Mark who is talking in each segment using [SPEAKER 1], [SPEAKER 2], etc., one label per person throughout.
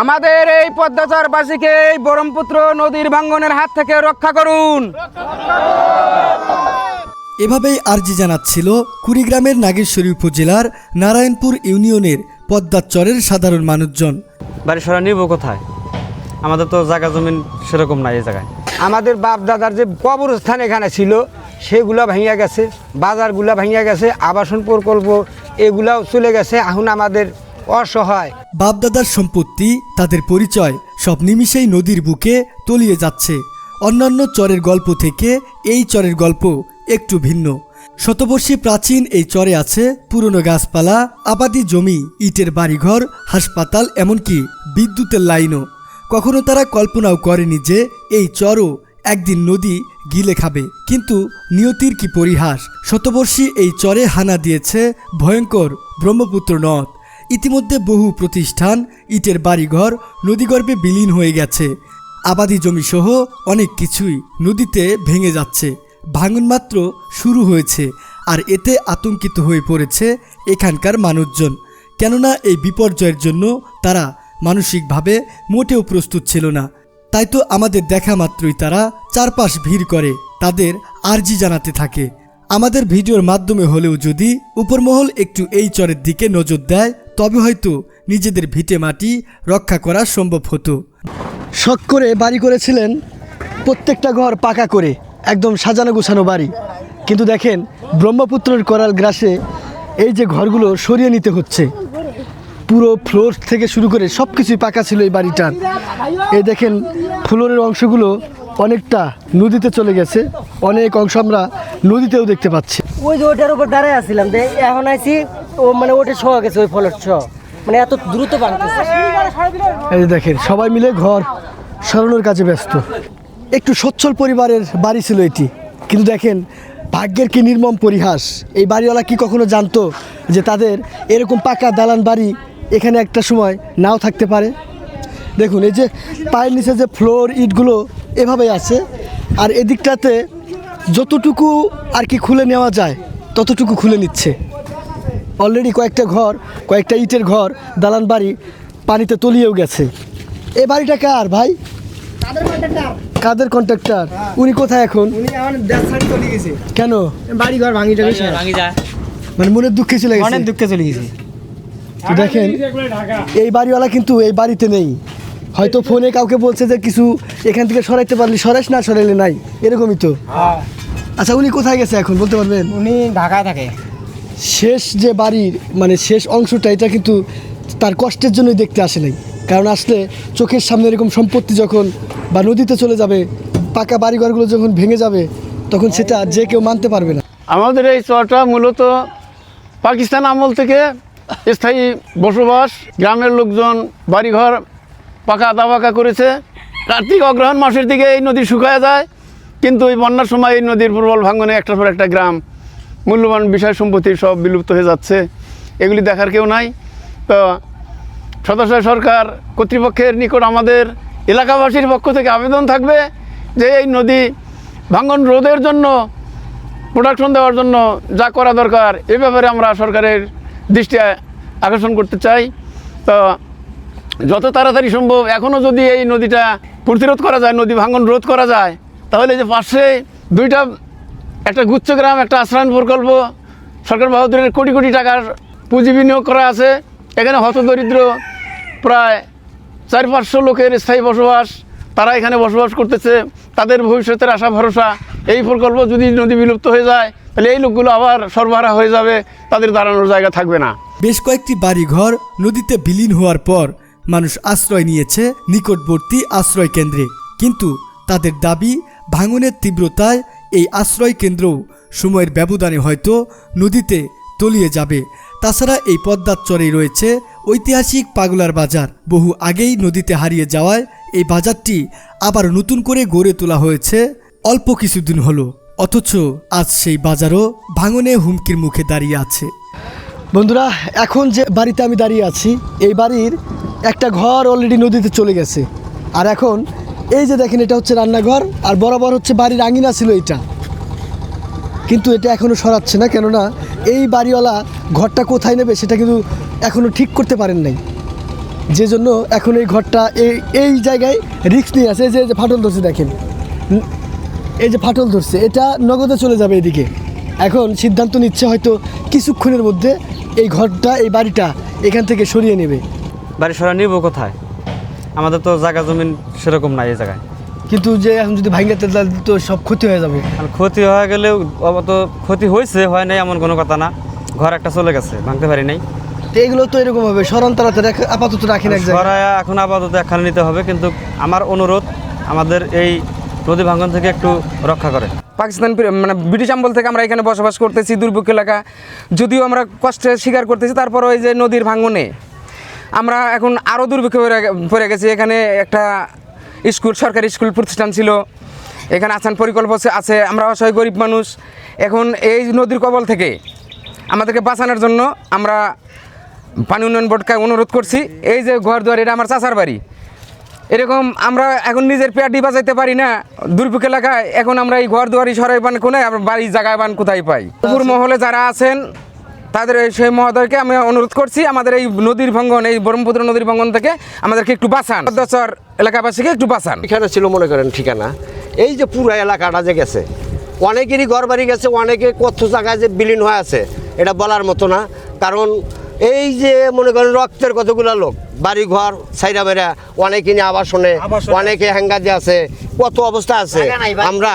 [SPEAKER 1] আমাদের এই পদ্মাচরবাসীকে এই ব্রহ্মপুত্র নদীর ভাঙ্গনের হাত থেকে রক্ষা করুন।
[SPEAKER 2] এভাবেই আর্জি জানাচ্ছিল কুড়িগ্রামের নাগেশ্বরী উপজেলার নারায়ণপুর ইউনিয়নের পদ্মাচরের সাধারণ মানুষজন।
[SPEAKER 3] বাড়ি সরা নিব কোথায়? আমাদের তো জায়গা জমিন সেরকম নাই এই জায়গায়।
[SPEAKER 1] আমাদের বাপ দাদার যে কবরস্থান এখানে ছিল সেগুলো ভাঙিয়া গেছে বাজারগুলো ভাঙিয়া গেছে আবাসন প্রকল্প এগুলাও চলে গেছে। এখন আমাদের অসহায়।
[SPEAKER 2] বাপদাদার সম্পত্তি, তাদের পরিচয়, সব নিমিষেই নদীর বুকে তলিয়ে যাচ্ছে। অন্যান্য চরের গল্প থেকে এই চরের গল্প একটু ভিন্ন। শতবর্ষী প্রাচীন এই চরে আছে পুরনো গাছপালা, আবাদি জমি, ইটের বাড়িঘর, হাসপাতাল, এমনকি বিদ্যুতের লাইনও। কখনো তারা কল্পনাও করেনি যে এই চরও একদিন নদী গিলে খাবে। কিন্তু নিয়তির কি পরিহাস? শতবর্ষী এই চরে হানা দিয়েছে ভয়ঙ্কর ব্রহ্মপুত্র নদ। ইতিমধ্যে বহু প্রতিষ্ঠান, ইটের বাড়িঘর, নদীগর্ভে বিলীন হয়ে গেছে। আবাদি জমিসহ অনেক কিছুই নদীতে ভেঙে যাচ্ছে। ভাঙন মাত্র শুরু হয়েছে আর এতে আতঙ্কিত হয়ে পড়েছে এখানকার মানুষজন। কেননা এই বিপর্যয়ের জন্য তারা মানসিকভাবে মোটেও প্রস্তুত ছিল না। তাই তো আমাদের দেখা মাত্রই তারা চারপাশ ভিড় করে, তাদের আর্জি জানাতে থাকে। আমাদের ভিডিওর মাধ্যমে হলেও যদি উপরমহল একটু এই চরের দিকে নজর দেয় তবে হয়তো নিজেদের ভিটে মাটি রক্ষা করা সম্ভব হতো। শখ করে বাড়ি করেছিলেন প্রত্যেকটা ঘর পাকা করে একদম সাজানো গোছানো বাড়ি। কিন্তু দেখেন ব্রহ্মপুত্রের করাল গ্রাসে এই যে ঘরগুলো সরিয়ে নিতে হচ্ছে। পুরো ফ্লোর থেকে শুরু করে সব কিছুই পাকা ছিল এই বাড়িটার। এই দেখেন ফ্লোরের অংশগুলো অনেকটা নদীতে চলে গেছে। অনেক অংশ আমরা নদীতেও দেখতে পাচ্ছি।
[SPEAKER 4] ওই যে ওটার উপর দাঁড়ায় আসছিলাম এখন আইছি ও মানে ওটা ছ গেছে, ওই ফলের ছ মানে এত দ্রুত ভাঙতেছে
[SPEAKER 2] এই দেখেন, সবাই মিলে ঘর সরানোর কাজে ব্যস্ত। একটু সচ্ছল পরিবারের বাড়ি ছিল এটি। কিন্তু দেখেন, ভাগ্যের কি নির্মম পরিহাস। এই বাড়িওয়ালা কি কখনো জানতো যে তাদের এরকম পাকা দালান বাড়ি এখানে একটা সময় নাও থাকতে পারে? দেখুন, এই যে পায়ের নিচে যে ফ্লোর ইটগুলো এভাবে আছে, আর এদিকটাতে যতটুকু আর কি খুলে নেওয়া যায়, ততটুকু খুলে নিচ্ছে। অলরেডি কয়েকটা ঘর কয়েকটা ইটের ঘর দালান বাড়ি পানিতে তলিয়েও গেছে। এই বাড়িটা কার ভাই? কাদের কন্ট্রাক্টর উনি কোথায় এখন? কেন?
[SPEAKER 4] বাড়ি ঘর ভাঙি
[SPEAKER 2] মানে মনের দুঃখে চলে গেছে?
[SPEAKER 4] অনেক দুঃখে চলে গেছে।
[SPEAKER 2] তো দেখেন এই বাড়িওয়ালা কিন্তু এই বাড়িতে নেই। হয়তো ফোনে কাউকে বলছে যে কিছু এখান থেকে সরাইতে পারলি সরাইস না সরাইলে নাই। এরকমই তো। আচ্ছা উনি কোথায় গেছে এখন? বলতে পারবেন?
[SPEAKER 4] উনি ঢাকায় থাকে।
[SPEAKER 2] শেষ যে বাড়ির মানে শেষ অংশটা, এটা কিন্তু তার কষ্টের জন্যই দেখতে আসে নাই। কারণ আসলে চোখের সামনে এরকম সম্পত্তি যখন বা নদীতে চলে যাবে, পাকা বাড়িঘরগুলো যখন ভেঙে যাবে, তখন সেটা যে কেউ মানতে পারবে না।
[SPEAKER 5] আমাদের এই চরটা মূলত পাকিস্তান আমল থেকে স্থায়ী বসবাস, গ্রামের লোকজন বাড়িঘর পাকা দাবাকা করেছে। কার্তিক অগ্রহণ মাসের দিকে এই নদী শুকায় যায়, কিন্তু এই বন্যার সময় এই নদীর প্রবল ভাঙনে একটার পর একটা গ্রাম মূল্যবান বিষয় সম্পত্তি সব বিলুপ্ত হয়ে যাচ্ছে। এগুলি দেখার কেউ নাই। তো সদস্য সরকার কর্তৃপক্ষের নিকট আমাদের এলাকাবাসীর পক্ষ থেকে আবেদন থাকবে যে এই নদী ভাঙন রোধের জন্য প্রোডাকশন দেওয়ার জন্য যা করা দরকার, এ ব্যাপারে আমরা সরকারের দৃষ্টি আকর্ষণ করতে চাই। তো যত তাড়াতাড়ি সম্ভব এখনও যদি এই নদীটা প্রতিরোধ করা যায়, নদী ভাঙন রোধ করা যায়, তাহলে যে পাশে দুইটা একটা গুচ্ছগ্রাম একটা আশ্রয়ণ প্রকল্প। সরকার বাহাদুরের কোটি কোটি টাকার পুঁজি বিনিয়োগ করা আছে। এখানে হতদরিদ্র প্রায় চার পাঁচশো লোকের স্থায়ী বসবাস, তারা এখানে বসবাস করতেছে। তাদের ভবিষ্যতের আশা, ভরসা, এই প্রকল্প যদি নদী বিলুপ্ত হয়ে যায়, তাহলে এই লোকগুলো আবার সরবরাহ হয়ে যাবে। তাদের দাঁড়ানোর জায়গা থাকবে না।
[SPEAKER 2] বেশ কয়েকটি বাড়িঘর নদীতে বিলীন হওয়ার পর মানুষ আশ্রয় নিয়েছে নিকটবর্তী আশ্রয় কেন্দ্রে। কিন্তু তাদের দাবি, ভাঙনের তীব্রতায় এই আশ্রয় কেন্দ্রও সময়ের ব্যবধানে হয়তো নদীতে তলিয়ে যাবে। তাছাড়া এই পদ্মার চরেই রয়েছে ঐতিহাসিক পাগলার বাজার। বহু আগেই নদীতে হারিয়ে যাওয়ায় এই বাজারটি আবার নতুন করে গড়ে তোলা হয়েছে। অল্প কিছুদিন হলো, অথচ আজ সেই বাজারও ভাঙনে হুমকির মুখে দাঁড়িয়ে আছে। বন্ধুরা, এখন যে বাড়িতে আমি দাঁড়িয়ে আছি, এই বাড়ির একটা ঘর অলরেডি নদীতে চলে গেছে। আর এখন এই যে দেখেন, এটা হচ্ছে রান্নাঘর, আর বরাবর হচ্ছে বাড়ির আঙিনা ছিল এটা কিন্তু এটা এখনও সরাচ্ছে না, কেননা এই বাড়িওয়ালা ঘরটা কোথায় নেবে সেটা কিন্তু এখনও ঠিক করতে পারেন নাই।
[SPEAKER 6] যে জন্য এখন এই ঘরটা এই এই জায়গায় রিস্ক নিয়ে আছে। যে ফাটল ধরছে দেখেন। এই যে ফাটল ধরছে, এটা নগদে চলে যাবে এদিকে। এখন সিদ্ধান্ত নিচ্ছে হয়তো কিছুক্ষণের মধ্যে এই ঘরটা, এই বাড়িটা এখান থেকে সরিয়ে নেবে।
[SPEAKER 7] বাড়ি সরা নিব কোথায়? আমাদের তো জায়গা জমিন সেরকম নাই এই জায়গায়।
[SPEAKER 6] কিন্তু যে এখন যদি ভাঙাতে তাহলে তো সব ক্ষতি হয়ে যাবে।
[SPEAKER 7] ক্ষতি হয়ে গেলেও অবত ক্ষতি হয়েছে হয় নাই এমন কোনো কথা না। ঘর একটা চলে গেছে ভাঙতে পারি নাই।
[SPEAKER 6] তো এগুলো তো এরকম হবে সরন তাড়াতে আপাতত রাখেন এক জায়গায়।
[SPEAKER 7] এখন আপাতত একখানে নিতে হবে কিন্তু আমার অনুরোধ আমাদের এই নদী ভাঙ্গন থেকে একটু রক্ষা করে।
[SPEAKER 8] পাকিস্তান মানে ব্রিটিশ আমল থেকে আমরা এখানে বসবাস করতেছি দুর্ভিক্ষ এলাকা। যদিও আমরা কষ্টে স্বীকার করতেছি তারপর ওই যে নদীর ভাঙনে আমরা এখন আরও দুর্ভিক্ষ পড়ে গেছি। এখানে একটা স্কুল সরকারি স্কুল প্রতিষ্ঠান ছিল। এখানে আসান পরিকল্প আছে আমরা অসহায় গরিব মানুষ। এখন এই নদীর কবল থেকে আমাদেরকে বাঁচানোর জন্য আমরা পানি উন্নয়ন বোর্ডকে অনুরোধ করছি। এই যে ঘর দুয়ার এটা আমার চাচার বাড়ি। এরকম আমরা এখন নিজের পেয়াটি বাজাইতে পারি না। দুর্ভিক্ষ এলাকায় এখন আমরা এই ঘর দুয়ারি সরাই বান কোনায় আমরা বাড়ির জায়গায় বান কোথায় পাই? উপর মহলে যারা আছেন তাদের এই সেই মহোদয়কে আমি অনুরোধ করছি আমাদের এই নদীর ভঙ্গন এই ব্রহ্মপুত্র নদীর ভঙ্গন থেকে আমাদেরকে একটু বাঁচান। পদ্মাচর এলাকাবাসীকে একটু বাঁচান।
[SPEAKER 9] এখানে ছিল মনে করেন ঠিকানা। এই যে পুরো এলাকাটা যে গেছে অনেকেরই ঘর বাড়ি গেছে অনেকে কত জায়গায় যে বিলীন হয়ে আছে এটা বলার মতো না। কারণ এই যে মনে করেন রক্তের কতগুলো লোক বাড়ি ঘর সাইরা বেড়া অনেকে নিয়ে আবাসনে অনেকে হ্যাঙ্গাজে আছে কত অবস্থা আছে? আমরা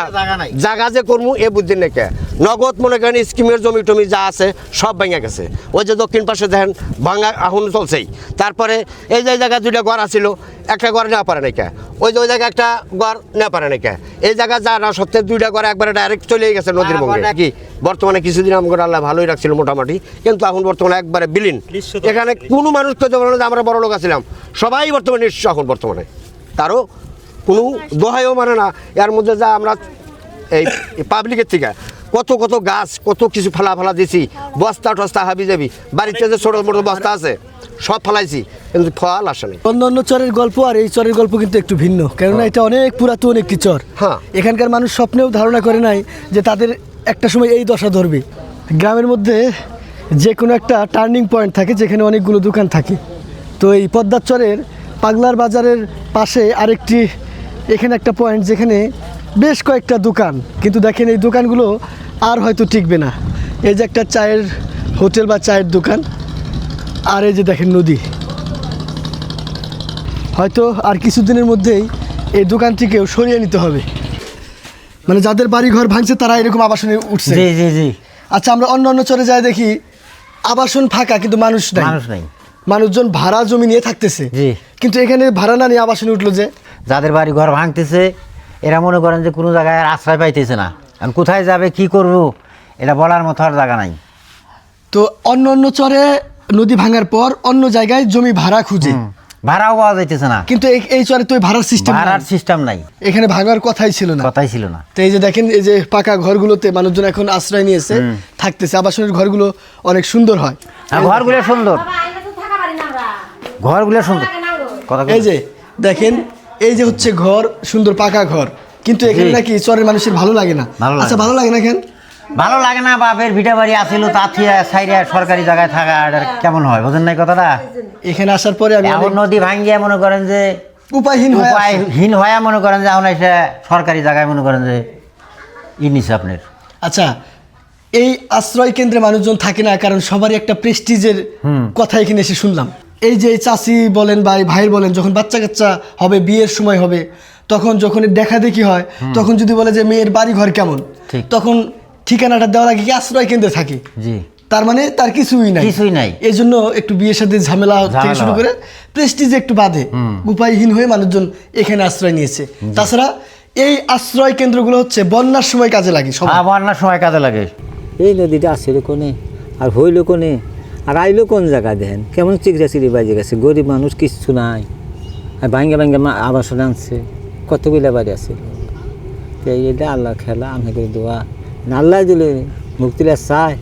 [SPEAKER 9] জায়গা যে করব এ বুদ্ধি নেকে নগদ মনে করেন স্কিমের জমি টমি যা আছে সব ভেঙে গেছে। ওই যে দক্ষিণ পাশে দেখেন ভাঙা আহুন চলছেই। তারপরে এই যে জায়গায় দুইটা ঘর আছিল একটা ঘর নেওয়া পারে নাকি ওই যে ওই জায়গায় একটা ঘর নেওয়া পারে নাকি এই জায়গা যা না সত্ত্বেও দুইটা ঘর একবারে ডাইরেক্ট চলে গেছে নদীর বঙ্গে। কি বর্তমানে কিছুদিন আমগর আল্লাহ ভালোই রাখছিল মোটামুটি কিন্তু এখন বর্তমানে একবারে বিলীন। এখানে কোনো মানুষ খেতে পারে আমরা বড় লোক আছিলাম। সবাই বর্তমানে নিঃস্ব এখন বর্তমানে। তারও কোনো দোহাইও মানে না। এর মধ্যে যা আমরা এই পাবলিকের থেকে কত কত গাছ কত কিছু ফালা ফালা দিছি বস্তা টস্তা হাবি যাবি। বাড়িতে যে ছোটো মোটো বস্তা আছে সব ফালাইছি কিন্তু ফল আসে নাই।
[SPEAKER 6] অন্য অন্য চরের গল্প আর এই চরের গল্প কিন্তু একটু ভিন্ন। কেননা এটা অনেক পুরাতন একটি চর।
[SPEAKER 9] হ্যাঁ।
[SPEAKER 6] এখানকার মানুষ স্বপ্নেও ধারণা করে নাই যে তাদের একটা সময় এই দশা ধরবে। গ্রামের মধ্যে যে কোনো একটা টার্নিং পয়েন্ট থাকে যেখানে অনেকগুলো দোকান থাকে। তো এই পদ্মার চরের পাগলার বাজারের পাশে আরেকটি এখানে একটা পয়েন্ট যেখানে বেশ কয়েকটা দোকান কিন্তু দেখেন এই দোকানগুলো আর হয়তো টিকবে না। এই যে একটা চায়ের হোটেল বা চায়ের দোকান আর এই যে দেখেন নদী। হয়তো আর কিছুদিনের মধ্যেই এই দোকানটিকেও সরিয়ে নিতে হবে। মানে যাদের বাড়ি ঘর ভাঙছে তারা এরকম আবাসনে উঠছে।
[SPEAKER 10] জি জি জি।
[SPEAKER 6] আচ্ছা আমরা অন্য অন্য চলে যাই দেখি আবাসন ফাঁকা কিন্তু মানুষ নাই।
[SPEAKER 10] মানুষ নাই।
[SPEAKER 6] মানুষজন ভাড়া জমি নিয়ে থাকতেছে। কিন্তু এখানে ভাড়া না নিয়ে আবাসনে উঠল যে
[SPEAKER 10] যাদের বাড়ি ঘর ভাঙতেছে এরা মনে করেন যে কোনো জায়গায় আর আশ্রয় পাইতেছে না। এখন কোথায় যাবে কি করব এটা বলার মতো আর জায়গা নাই।
[SPEAKER 6] তো অন্য অন্য চরে নদী ভাঙার পর অন্য জায়গায় জমি ভাড়া খুঁজে।
[SPEAKER 10] ভাড়াও পাওয়া যাইতেছে না।
[SPEAKER 6] কিন্তু এই- এই চরে তো ভাড়ার সিস্টেম
[SPEAKER 10] ভাড়ার সিস্টেম নাই।
[SPEAKER 6] এখানে ভাঙার কথাই ছিল না।
[SPEAKER 10] কথাই ছিল না।
[SPEAKER 6] তো এই যে দেখেন এই যে পাকা ঘরগুলোতে মানুষজন এখন আশ্রয় নিয়েছে থাকতেছে। আবাসনের ঘরগুলো অনেক সুন্দর হয়।
[SPEAKER 10] আর ঘরগুলো সুন্দর। ঘরগুলো সুন্দর। কথা
[SPEAKER 6] এই যে দেখেন এই যে হচ্ছে ঘর সুন্দর পাকা ঘর। কিন্তু এখানে নাকি চরের মানুষের ভালো লাগে না। আচ্ছা ভালো লাগে না কেন
[SPEAKER 10] ভালো লাগে না বাপের ভিটা বাড়ি আসিল তা থিয়া সরকারি জায়গায় থাকা আর কেমন হয় বোঝেন নাই কথাটা?
[SPEAKER 6] এখানে আসার পরে আমি
[SPEAKER 10] এখন নদী ভাঙ্গিয়া মনে করেন যে
[SPEAKER 6] উপায়হীন।
[SPEAKER 10] উপায়হীন হয়ে মনে করেন যে এখন এসে সরকারি জায়গায় মনে করেন যে ই নিছে আপনার।
[SPEAKER 6] আচ্ছা এই আশ্রয় কেন্দ্রে মানুষজন থাকে না কারণ সবারই একটা প্রেস্টিজের কথা এখানে এসে শুনলাম। এই যে চাষি বলেন বা এই ভাইয়ের বলেন যখন বাচ্চা কাচ্চা হবে বিয়ের সময় হবে তখন যখন দেখা দেখি হয় তখন যদি বলে যে মেয়ের বাড়ি ঘর কেমন তখন ঠিকানাটা দেওয়ার আগে কি আশ্রয় কেন্দ্রে থাকে?
[SPEAKER 10] জি।
[SPEAKER 6] তার মানে তার কিছুই নাই।
[SPEAKER 10] কিছুই নাই।
[SPEAKER 6] এই জন্য একটু বিয়ের সাথে ঝামেলা থেকে শুরু করে প্রেস্টিজ একটু বাঁধে। উপায়হীন হয়ে মানুষজন এখানে আশ্রয় নিয়েছে। তাছাড়া এই আশ্রয় কেন্দ্রগুলো হচ্ছে বন্যার সময় কাজে লাগে সব
[SPEAKER 10] বন্যার সময় কাজে লাগে।
[SPEAKER 11] এই নদীটা আসছিল কোনে আর হইল কোনে? আর আইলো কোন জায়গা দেখেন? কেমন চিকরা চিরি বাজে গেছে গরিব মানুষ কিচ্ছু নাই। আর ভাঙ্গে ভাঙ্গে আবাসন আনছে কতগুলো বাড়ি আছে? তো এইটা আল্লাহ খেলা আমি করে দোয়া আল্লাহ দিলে মুক্তিলা চায়।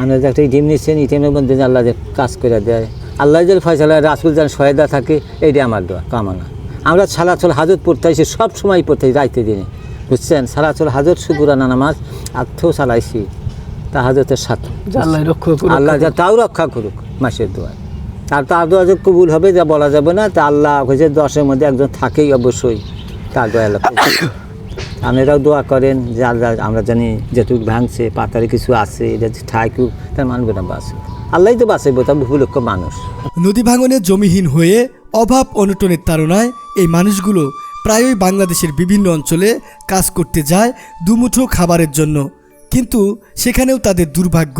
[SPEAKER 11] আমরা একটা ইটিম নিচ্ছেন ইটিমের মধ্যে আল্লাহ যে কাজ করে দেয়। আল্লাহ যদি ফয়সালা রাসুল যেন সহায়তা থাকে এইটা আমার দোয়া কামনা। আমরা ছালাচল হাজত পড়তে আইসি সব সময় পড়তে আইছি, রাইতে দিনে। বুঝছেন? ছালাচল হাজত শুকুরানা নামাজ আত্মেও চালাইছি। তা হাজতের সাথে।
[SPEAKER 6] আল্লাহ রক্ষা করুক।
[SPEAKER 11] আল্লাহ যা তাও রক্ষা করুক মাসের দোয়া আর তার দোয়া যে কবুল হবে যা বলা যাবে না তা আল্লাহ হয়েছে দশের মধ্যে একজন থাকেই অবশ্যই তার দোয়া আল্লাহ। আপনারাও দোয়া করেন যে আল্লাহ আমরা জানি যেটুকু ভাঙছে পাতারে কিছু আছে এটা যে ঠাকুর তার মানবে না বাঁচবে আল্লাহই তো বাঁচাইবো তার ভুলক্ষ মানুষ।
[SPEAKER 2] নদী ভাঙনে জমিহীন হয়ে অভাব অনটনের তাড়নায় এই মানুষগুলো প্রায়ই বাংলাদেশের বিভিন্ন অঞ্চলে কাজ করতে যায় দুমুঠো খাবারের জন্য। কিন্তু সেখানেও তাদের দুর্ভাগ্য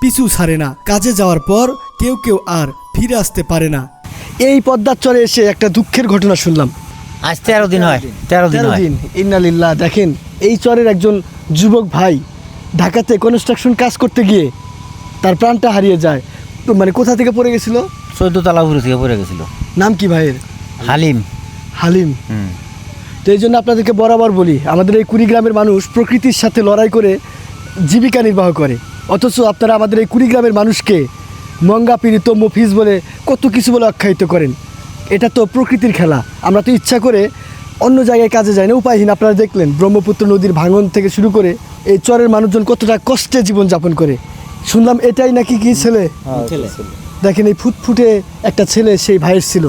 [SPEAKER 2] পিছু ছাড়ে না। কাজে যাওয়ার পর কেউ কেউ আর ফিরে আসতে পারে না।
[SPEAKER 6] এই পদ্মার চরে এসে একটা দুঃখের ঘটনা শুনলাম।
[SPEAKER 10] আজ তেরো দিন হয় তেরো দিন
[SPEAKER 6] তেরো দিন ইন্নালিল্লাহ দেখেন এই চরের একজন যুবক ভাই ঢাকাতে কনস্ট্রাকশন কাজ করতে গিয়ে তার প্রাণটা হারিয়ে যায়। তো মানে কোথা থেকে পড়ে গেছিল?
[SPEAKER 10] চোদ্দ তলা উপরে থেকে পড়ে গেছিল।
[SPEAKER 6] নাম কি ভাইয়ের?
[SPEAKER 10] হালিম।
[SPEAKER 6] হালিম।
[SPEAKER 10] হুম।
[SPEAKER 6] তো এই জন্য আপনাদেরকে বরাবর বলি আমাদের এই কুড়িগ্রামের মানুষ প্রকৃতির সাথে লড়াই করে জীবিকা নির্বাহ করে। অথচ আপনারা আমাদের এই কুড়িগ্রামের মানুষকে মঙ্গা পীড়িত মফিজ বলে কত কিছু বলে আখ্যায়িত করেন। এটা তো প্রকৃতির খেলা। আমরা তো ইচ্ছা করে অন্য জায়গায় কাজে যাই না উপায়হীন। আপনারা দেখলেন ব্রহ্মপুত্র নদীর ভাঙন থেকে শুরু করে এই চরের মানুষজন কতটা কষ্টে জীবনযাপন করে। শুনলাম এটাই নাকি কি ছেলে? দেখেন এই ফুটফুটে একটা ছেলে সেই ভাইয়ের ছিল।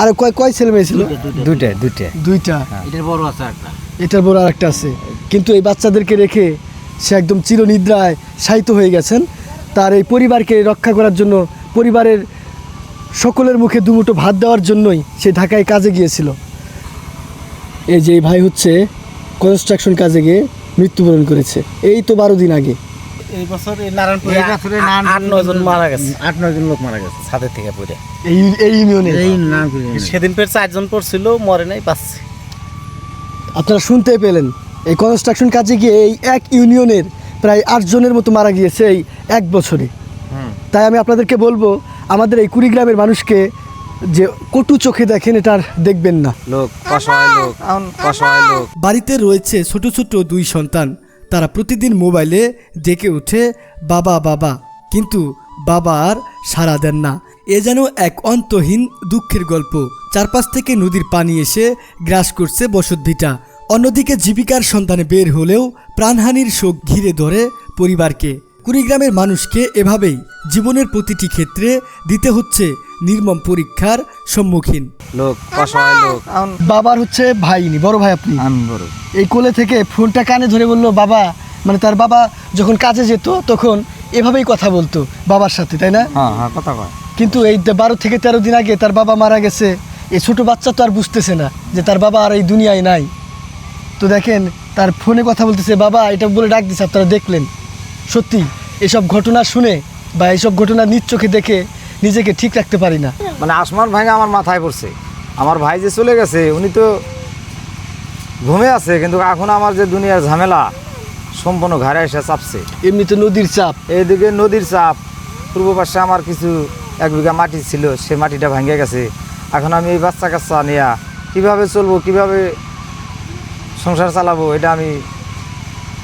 [SPEAKER 6] আর কয় কয় ছেলে মেয়ে ছিল?
[SPEAKER 10] দুইটা দুইটা।
[SPEAKER 6] দুইটা
[SPEAKER 10] এটার বড় আছে একটা
[SPEAKER 6] এটার বড় আরেকটা আছে। কিন্তু এই বাচ্চাদেরকে রেখে সে একদম চিরনিদ্রায় শায়িত হয়ে গেছেন। তার এই পরিবারকে রক্ষা করার জন্য পরিবারের সকলের মুখে দুমুঠো ভাত দেওয়ার জন্যই সে ঢাকায় কাজে গিয়েছিল। এই যে ভাই হচ্ছে কনস্ট্রাকশন কাজে গিয়ে মৃত্যুবরণ করেছে। এই তো বারো দিন আগে।
[SPEAKER 12] এই বছর নারায়ণপুরে
[SPEAKER 10] এই বছরে নারায়ণপুরে
[SPEAKER 12] আট নয় জন মারা গেছে।
[SPEAKER 10] আট নয় জন লোক মারা গেছে
[SPEAKER 12] ছাদের থেকে পড়ে।
[SPEAKER 6] এই ইউনিয়নে।
[SPEAKER 12] সেদিন ফের চারজন পড়ছিল মরে নাই পাচ্ছে
[SPEAKER 6] আপনারা শুনতে পেলেন এই কনস্ট্রাকশন কাজে গিয়ে এই এক ইউনিয়নের প্রায় আটজনের মতো মারা গিয়েছে এই এক বছরে। তাই আমি আপনাদেরকে বলব আমাদের এই কুড়িগ্রামের মানুষকে যে কটু চোখে দেখেন এটা আর দেখবেন না।
[SPEAKER 3] লোক লোক লোক।
[SPEAKER 2] বাড়িতে রয়েছে ছোট ছোট দুই সন্তান। তারা প্রতিদিন মোবাইলে ডেকে ওঠে বাবা বাবা। কিন্তু বাবা আর সাড়া দেন না। এ যেন এক অন্তহীন দুঃখের গল্প। চারপাশ থেকে নদীর পানি এসে গ্রাস করছে বসতভিটা অন্যদিকে জীবিকার সন্ধানে বের হলেও প্রাণহানির শোক ঘিরে ধরে পরিবারকে। কুড়িগ্রামের মানুষকে এভাবেই জীবনের প্রতিটি ক্ষেত্রে দিতে হচ্ছে নির্মম পরীক্ষার সম্মুখীন।
[SPEAKER 3] লোক অসহায় লোক।
[SPEAKER 6] বাবার হচ্ছে ভাই নি বড় ভাই আপনি?
[SPEAKER 10] আমি বড়।
[SPEAKER 6] এই কোলে থেকে ফোনটা কানে ধরে বলল বাবা মানে তার বাবা যখন কাজে যেত তখন এভাবেই কথা বলতো বাবার সাথে তাই না?
[SPEAKER 3] হ্যাঁ হ্যাঁ কথা কয়।
[SPEAKER 6] কিন্তু এই বারো থেকে তেরো দিন আগে তার বাবা মারা গেছে। এই ছোট বাচ্চা তো আর বুঝতেছে না যে তার বাবা আর এই দুনিয়ায় নাই। তো দেখেন তার ফোনে কথা বলতেছে বাবা এটা বলে ডাক দিছে আপনারা দেখলেন। সত্যি এসব ঘটনা শুনে বা এইসব ঘটনা নিজ চোখে দেখে নিজেকে ঠিক রাখতে পারি না।
[SPEAKER 3] মানে আসমান ভাঙা আমার মাথায় পড়ছে। আমার ভাই যে চলে গেছে উনি তো ঘুমে আছে কিন্তু এখন আমার যে দুনিয়ার ঝামেলা সম্পূর্ণ ঘাড়ে এসে চাপছে।
[SPEAKER 6] এমনিতে নদীর চাপ।
[SPEAKER 3] এইদিকে নদীর চাপ। পূর্ব পাশে আমার কিছু এক বিঘা মাটি ছিল সে মাটিটা ভাঙে গেছে। এখন আমি এই বাচ্চা কাচ্চা নিয়ে কীভাবে চলবো কীভাবে সংসার চালাবো, এটা আমি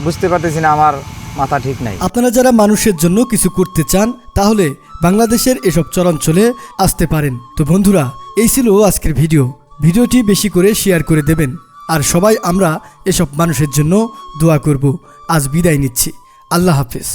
[SPEAKER 3] বুঝতে পারতেছি না, আমার মাথা ঠিক নাই।
[SPEAKER 2] আপনারা যারা মানুষের জন্য কিছু করতে চান, তাহলে বাংলাদেশের এসব চরাঞ্চলে আসতে পারেন। তো বন্ধুরা, এই ছিল আজকের ভিডিও। ভিডিওটি বেশি করে শেয়ার করে দেবেন। আর সবাই আমরা এসব মানুষের জন্য দোয়া করব। আজ বিদায় নিচ্ছি। আল্লাহ হাফেজ।